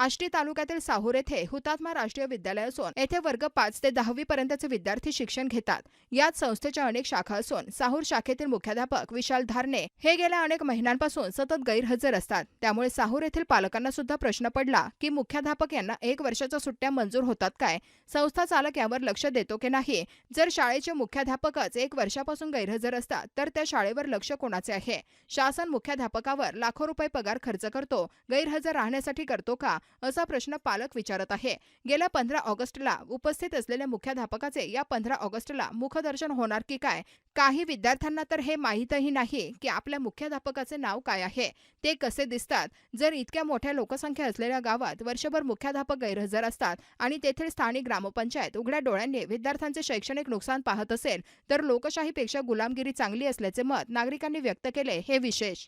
आष्टी तालुक्यातील साहूर येथे हुतात्मा राष्ट्रीय विद्यालय असून येथे वर्ग पाच ते दहावी पर्यंतचे विद्यार्थी शिक्षण घेतात. यात संस्थेच्या अनेक शाखा असून साहूर शाखेतील मुख्याध्यापक विशाल धारणे हे गेल्या अनेक महिन्यांपासून सतत गैरहजर असतात. त्यामुळे साहूर येथील पालकांना सुद्धा प्रश्न पडला की मुख्याध्यापक यांना एक वर्षाच्या सुट्ट्या मंजूर होतात काय? संस्था चालक यावर लक्ष देतो की नाही? जर शाळेचे मुख्याध्यापकच एक वर्षापासून गैरहजर असतात तर त्या शाळेवर लक्ष कोणाचे आहे? शासन मुख्याध्यापकावर लाखो रुपये पगार खर्च करतो. गैरहजर राहण्यासाठी करतो का? असा प्रश्न पालक विचारत आहे. गेल्या पंधरा ऑगस्टला उपस्थित असलेल्या मुख्याध्यापकाचे या पंधरा ऑगस्टला मुखदर्शन होणार की काय? काही विद्यार्थ्यांना तर हे माहीतही नाही की आपल्या मुख्याध्यापकाचे नाव काय आहे. ते कसे दिसतात? जर इतक्या मोठ्या लोकसंख्या असलेल्या गावात वर्षभर मुख्याध्यापक गैरहजर असतात आणि तेथील स्थानिक ग्रामपंचायत उघड्या डोळ्यांनी विद्यार्थ्यांचे शैक्षणिक नुकसान पाहत असेल तर लोकशाहीपेक्षा गुलामगिरी चांगली असल्याचे मत नागरिकांनी व्यक्त केले हे विशेष.